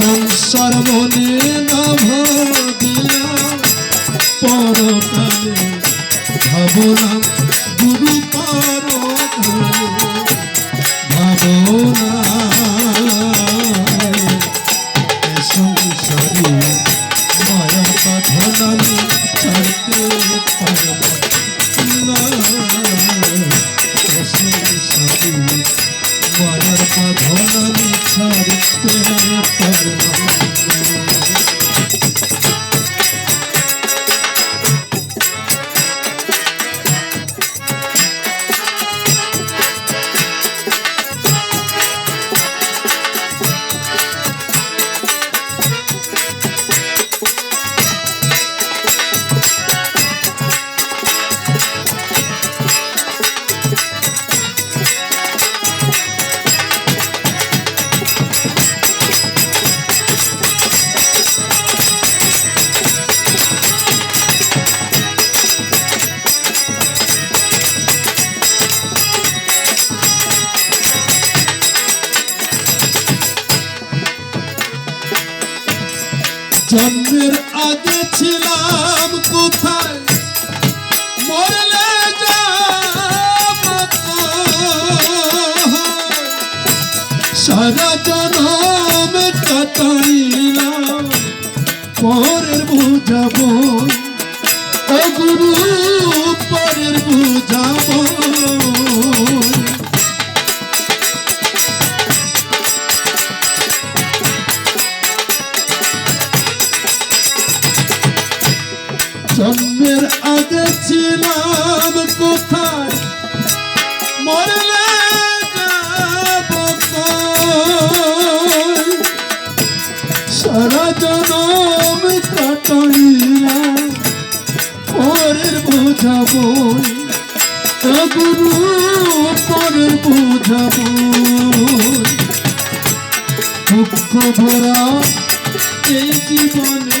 সংসার মনে না ভাবিয়া পরকালে ভাবনা গুরু পরকালে ভাবনা জন্মের আগে ছিলাম কোথায়? মরলে সারা জনম কাটাইলাম পরের বুঝাবো। ও গুরু পরের জন্মের আগে ছিলাম কোথায় মরলে? সারা জনম কাটাইলাম পরের বোঝাবো গুরু পরের বোঝাবো দুঃখ ভরা এই জীবনে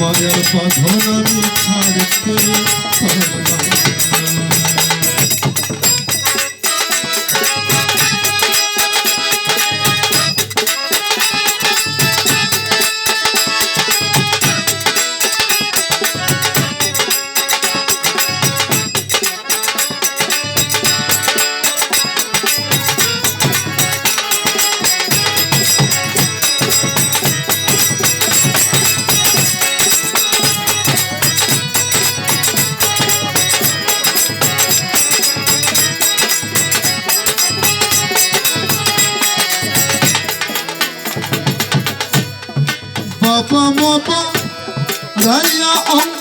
মায়ার বাঁধনা ছাড়তে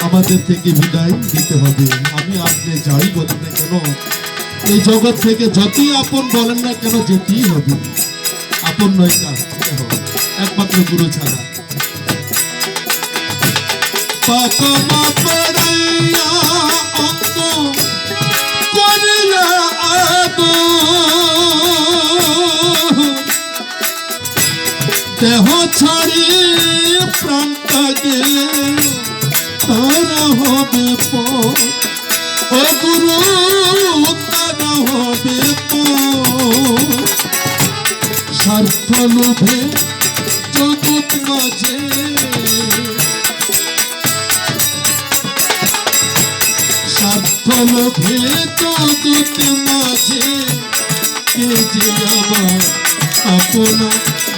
আমাদের থেকে বিদায় দিতে হবে। আমি আপনি যাই বলেন না কেন, এই জগৎ থেকে যতই আপন বলেন না কেন যেতেই হবে। আপন নয় তা একমাত্র গুরু ছাড়া। আদর। দেহ ছাড়ি প্রাণটা গেলে তারা হবে ও গুরু তারা হবে স্বার্থ লোভে জগৎ মাঝে স্বার্থ লোভে জগৎ মাঝে কে যে আপনা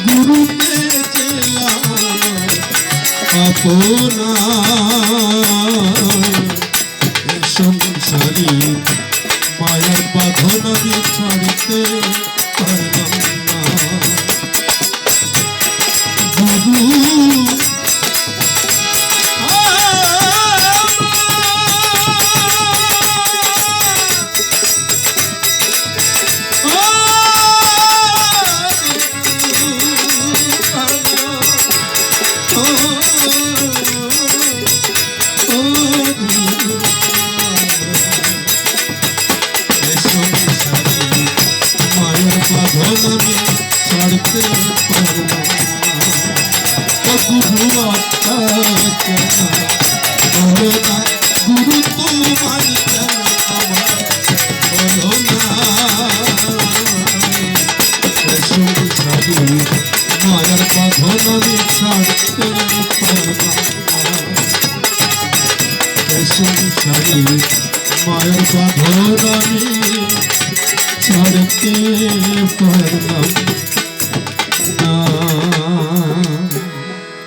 গুরুকে যে আমার আপনা এ সংসারী মায়ার বাঁধন ছাড়তে পারলাম না আমি ছাড়তে না গুরু বলো না গুরু তোমার বলো না মায়ার বাঁধন আমি ছাড়তে পারলাম মায়ের বাঁধন আমি ছাড়তে পারলাম